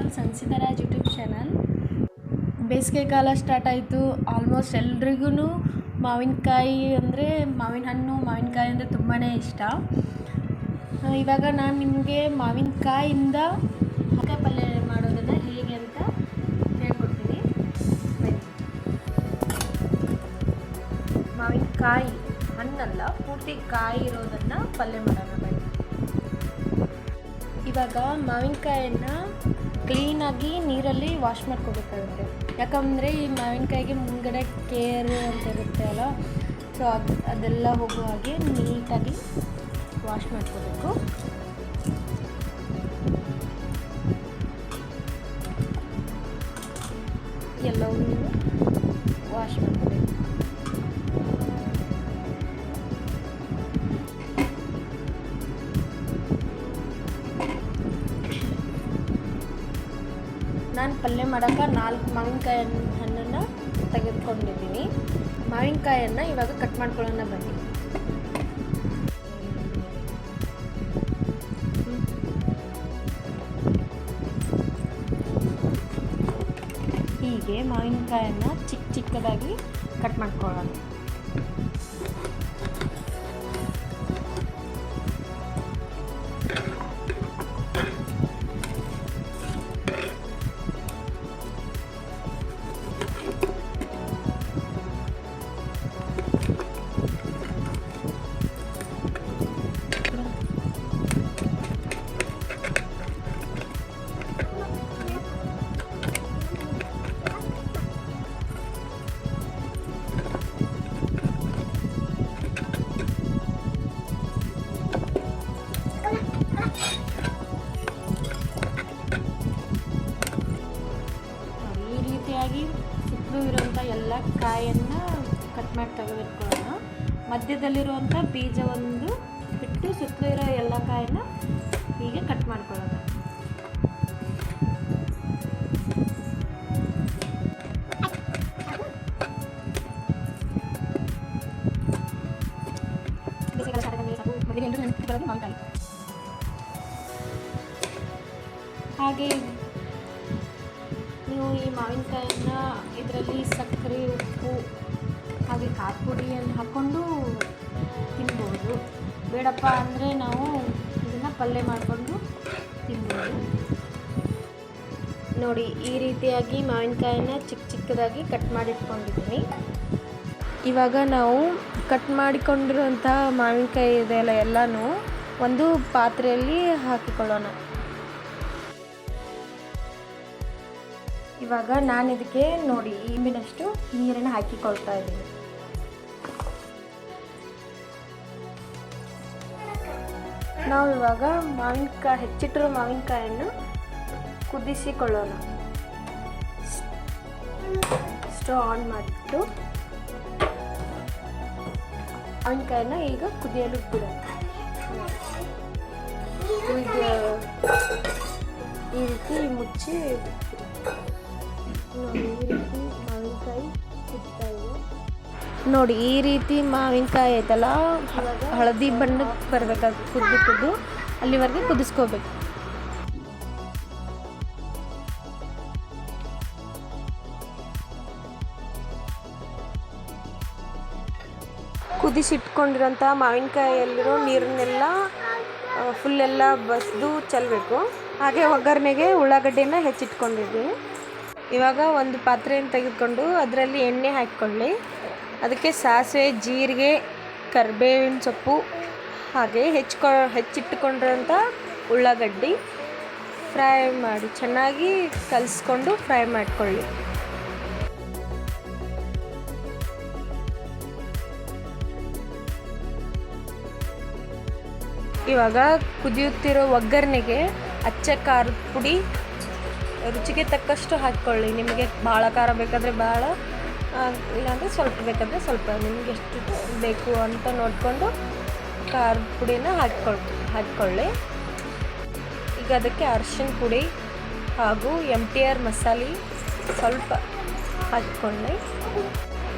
All ಸಂಸಿದರಾಜ್ YouTube channel. ಬೇಸಿಗೆ ಕಾಲ start ಆಯಿತು. ಆಲ್ಮೋಸ್ಟ್ ಎಲ್ರಿಗೂ ಮಾವಿನಕಾಯಿ ಅಂದರೆ ಮಾವಿನ ಹಣ್ಣು, ಮಾವಿನಕಾಯಿ ಅಂದರೆ ತುಂಬಾ ಇಷ್ಟ. ಇವಾಗ ನಾನು ನಿಮಗೆ ಮಾವಿನಕಾಯಿಂದ ಹಕ್ಕ ಪಲ್ಯ ಮಾಡೋದನ್ನು ಹೇಗೆ ಅಂತ ಹೇಳ್ಕೊಡ್ತೀನಿ. ಮಾವಿನಕಾಯಿ ಹಣ್ಣಲ್ಲ, ಪೂರ್ತಿ ಕಾಯಿ ಇರೋದನ್ನು ಪಲ್ಯ ಮಾಡೋಣ ಇವಾಗ ಮಾವಿನಕಾಯನ್ನು ಕ್ಲೀನಾಗಿ ನೀರಲ್ಲಿ ವಾಶ್ ಮಾಡ್ಕೋಬೇಕಾಗುತ್ತೆ. ಯಾಕಂದರೆ ಈ ಮಾವಿನಕಾಯಿಗೆ ಮುಂದ್ಗಡೆ ಕೇರ್ ಅಂತ ಇರುತ್ತೆ ಅಲ್ಲ, ಸೊ ಅದು, ಅದೆಲ್ಲ ಹೋಗುವ ಹಾಗೆ ನೀಟಾಗಿ ವಾಶ್ ಮಾಡ್ಕೋಬೇಕು. ಎಲ್ಲವೂ ವಾಶ್ ಮಾಡ್ಕೋಬೇಕು ಪಲ್ಯ ಮಾಡೋಕೆ ನಾಲ್ಕು ಮಾವಿನಕಾಯಿ ಹಣ್ಣನ್ನು ತೆಗೆದುಕೊಂಡಿದ್ದೀನಿ. ಮಾವಿನಕಾಯನ್ನು ಇವಾಗ ಕಟ್ ಮಾಡ್ಕೊಳ್ಳೋಣ ಬನ್ನಿ. ಹೀಗೆ ಮಾವಿನಕಾಯನ್ನು ಚಿಕ್ಕ ಚಿಕ್ಕದಾಗಿ ಕಟ್ ಮಾಡ್ಕೊಳ್ಳೋಣ. ಮಧ್ಯದಲ್ಲಿರುವಂಥ ಬೀಜ ಒಂದು ಬಿಟ್ಟು ಸುತ್ತಲೂ ಇರೋ ಎಲ್ಲ ಕಾಯನ್ನ ಹೀಗೆ ಕಟ್ ಮಾಡ್ಕೊಳ್ಳೋದು. ಹಾಗೆ ನೀವು ಈ ಮಾವಿನಕಾಯನ್ನ ಇದರಲ್ಲಿ ಸಕ್ಕರೆ, ಉಪ್ಪು ಹಾಗೆ ಖಾರ ಪುಡಿಯನ್ನು ಹಾಕ್ಕೊಂಡು ಬೇಡಪ್ಪ ಅಂದರೆ ನಾವು ಇದನ್ನು ಪಲ್ಯ ಮಾಡಿಕೊಂಡು ತಿನ್ಬೋದು. ನೋಡಿ, ಈ ರೀತಿಯಾಗಿ ಮಾವಿನಕಾಯನ್ನ ಚಿಕ್ಕ ಚಿಕ್ಕದಾಗಿ ಕಟ್ ಮಾಡಿಟ್ಕೊಂಡಿದ್ದೀನಿ. ಇವಾಗ ನಾವು ಕಟ್ ಮಾಡಿಕೊಂಡಿರುವಂಥ ಮಾವಿನಕಾಯಿ ಇದೆಲ್ಲ ಎಲ್ಲನೂ ಒಂದು ಪಾತ್ರೆಯಲ್ಲಿ ಹಾಕಿಕೊಳ್ಳೋಣ. ಇವಾಗ ನಾನು ಇದಕ್ಕೆ ನೋಡಿ ಇಂಬಿನಷ್ಟು ನೀರನ್ನು ಹಾಕಿಕೊಳ್ತಾ ಇದ್ದೀನಿ. ನಾವು ಇವಾಗ ಮಾವಿನಕಾಯಿ, ಹೆಚ್ಚಿಟ್ಟಿರೋ ಮಾವಿನಕಾಯನ್ನು ಕುದಿಸಿಕೊಳ್ಳೋಣ. ಸ್ಟವ್ ಆನ್ ಮಾಡಿಬಿಟ್ಟು ಮಾವಿನಕಾಯನ್ನ ಈಗ ಕುದಿಯಲು ಬಿಡೋಣ. ಈಗ ಈ ರೀತಿ ಮುಚ್ಚಿ ಈ ರೀತಿ ಮಾವಿನಕಾಯಿ ಇದೆ ನೋಡಿ, ಈ ರೀತಿ ಮಾವಿನಕಾಯಿ ಐತಲ್ಲ? ಹಳದಿ ಬಣ್ಣಕ್ಕೆ ಬರ್ಬೇಕಾಗ ಕುದ್ದು ಕುದ್ದು ಅಲ್ಲಿವರೆಗೆ ಕುದಿಸ್ಕೋಬೇಕು. ಕುದಿಸಿಟ್ಕೊಂಡಿರೋಂಥ ಮಾವಿನಕಾಯಲ್ಲಿರೋ ನೀರನ್ನೆಲ್ಲ ಫುಲ್ ಬಸಿದು ಬಸ್ದು ಚೆಲ್ಲಬೇಕು ಹಾಗೆ ಒಗ್ಗರಣೆಗೆ ಉಳ್ಳಾಗಡ್ಡೆನ ಹೆಚ್ಚಿಟ್ಕೊಂಡಿದ್ದೀನಿ ಇವಾಗ ಒಂದು ಪಾತ್ರೆಯನ್ನು ತೆಗೆದುಕೊಂಡು ಅದರಲ್ಲಿ ಎಣ್ಣೆ ಹಾಕ್ಕೊಳ್ಳಿ. ಅದಕ್ಕೆ ಸಾಸಿವೆ, ಜೀರಿಗೆ, ಕರಿಬೇವಿನ ಸೊಪ್ಪು, ಹಾಗೆ ಹೆಚ್ಕೊ ಹೆಚ್ಚಿಟ್ಟುಕೊಂಡಿರೋಂಥ ಉಳ್ಳಾಗಡ್ಡಿ ಫ್ರೈ ಮಾಡಿ, ಚೆನ್ನಾಗಿ ಕಲಿಸ್ಕೊಂಡು ಫ್ರೈ ಮಾಡಿಕೊಳ್ಳಿ. ಇವಾಗ ಕುದಿಯುತ್ತಿರೋ ಒಗ್ಗರಣೆಗೆ ಅಚ್ಚ ಖಾರದ ಪುಡಿ ರುಚಿಗೆ ತಕ್ಕಷ್ಟು ಹಾಕ್ಕೊಳ್ಳಿ. ನಿಮಗೆ ಭಾಳ ಖಾರ ಬೇಕಾದರೆ ಭಾಳ ಇಲ್ಲಾಂದರೆ ಸ್ವಲ್ಪ ಬೇಕಾದರೆ ಸ್ವಲ್ಪ ನಿಮ್ಗೆ ಎಷ್ಟು ಬೇಕು ಅಂತ ನೋಡಿಕೊಂಡು ಖಾರ ಪುಡಿನ ಹಾಕ್ಕೊಳ್ತೀವಿ ಹಾಕ್ಕೊಳ್ಳಿ. ಈಗ ಅದಕ್ಕೆ ಅರ್ಶಿನ ಪುಡಿ ಹಾಗೂ ಎಂ ಟಿ ಆರ್ ಮಸಾಲೆ ಸ್ವಲ್ಪ ಹಾಕ್ಕೊಳ್ಳಿ.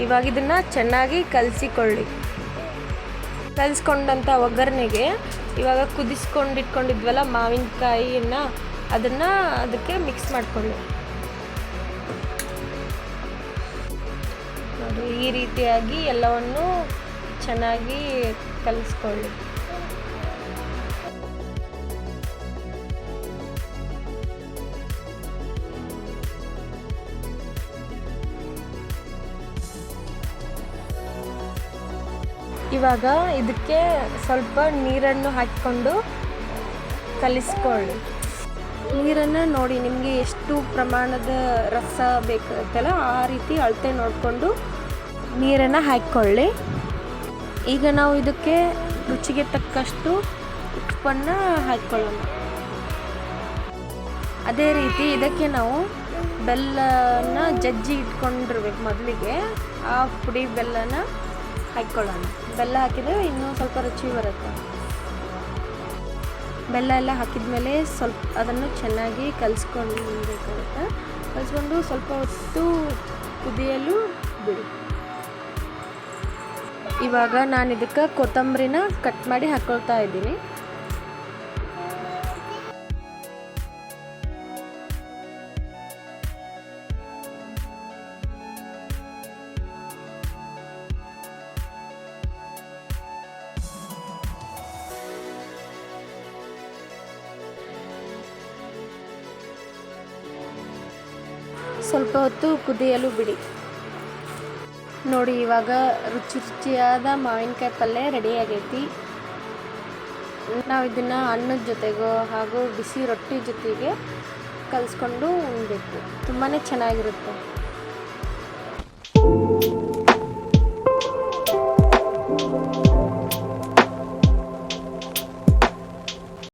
ಇವಾಗ ಇದನ್ನು ಚೆನ್ನಾಗಿ ಕಲಸಿಕೊಳ್ಳಿ. ಕಲಿಸ್ಕೊಂಡಂಥ ಒಗ್ಗರಣೆಗೆ ಇವಾಗ ಕುದಿಸ್ಕೊಂಡಿಟ್ಕೊಂಡಿದ್ವಲ್ಲ ಮಾವಿನಕಾಯಿಯನ್ನು, ಅದನ್ನು ಅದಕ್ಕೆ ಮಿಕ್ಸ್ ಮಾಡಿಕೊಳ್ಳಿ. ನೋಡಿ ಈ ರೀತಿಯಾಗಿ ಎಲ್ಲವನ್ನು ಚೆನ್ನಾಗಿ ಕಲಿಸ್ಕೊಳ್ಳಿ. ಇವಾಗ ಇದಕ್ಕೆ ಸ್ವಲ್ಪ ನೀರನ್ನು ಹಾಕಿಕೊಂಡು ಕಲಿಸ್ಕೊಳ್ಳಿ. ನೀರನ್ನು ನೋಡಿ ನಿಮಗೆ ಎಷ್ಟು ಪ್ರಮಾಣದ ರಸ ಬೇಕಾಗುತ್ತಲ್ಲ ಆ ರೀತಿ ಅಳತೆ ನೋಡಿಕೊಂಡು ನೀರನ್ನು ಹಾಕ್ಕೊಳ್ಳಿ. ಈಗ ನಾವು ಇದಕ್ಕೆ ರುಚಿಗೆ ತಕ್ಕಷ್ಟು ಉಪ್ಪನ್ನು ಹಾಕ್ಕೊಳ್ಳೋಣ ಅದೇ ರೀತಿ ಇದಕ್ಕೆ ನಾವು ಬೆಲ್ಲನ ಜಜ್ಜಿ ಇಟ್ಕೊಂಡಿರ್ಬೇಕು ಮೊದಲಿಗೆ. ಆ ಪುಡಿ ಬೆಲ್ಲನ ಹಾಕ್ಕೊಳ್ಳೋಣ. ಬೆಲ್ಲ ಹಾಕಿದರೆ ಇನ್ನೂ ಸ್ವಲ್ಪ ರುಚಿ ಬರುತ್ತೆ. ಬೆಲ್ಲ ಎಲ್ಲ ಹಾಕಿದ್ಮೇಲೆ ಸ್ವಲ್ಪ ಅದನ್ನು ಚೆನ್ನಾಗಿ ಕಲಿಸ್ಕೊಳ್ಬೇಕಾಗುತ್ತೆ ಕಲಿಸ್ಕೊಂಡು ಸ್ವಲ್ಪ ಹೊತ್ತು ಕುದಿಯಲು ಇವಾಗ ನಾನು ಇದಕ್ಕೆ ಕೊತ್ತಂಬರಿನ ಕಟ್ ಮಾಡಿ ಹಾಕ್ಕೊಳ್ತಾ ಇದ್ದೀನಿ. ಸ್ವಲ್ಪ ಹೊತ್ತು ಕುದಿಯಲು ಬಿಡಿ. ನೋಡಿ, ಇವಾಗ ರುಚಿ ರುಚಿಯಾದ ಮಾವಿನಕಾಯಿ ಪಲ್ಯ ರೆಡಿ ಆಗೈತಿ. ನಾವು ಇದನ್ನು ಅನ್ನದ ಜೊತೆಗೋ ಹಾಗೂ ಬಿಸಿ ರೊಟ್ಟಿ ಜೊತೆಗೆ ಕಲಿಸ್ಕೊಂಡು ಉಣ್ಬೇಕು. ತುಂಬಾ ಚೆನ್ನಾಗಿರುತ್ತೆ.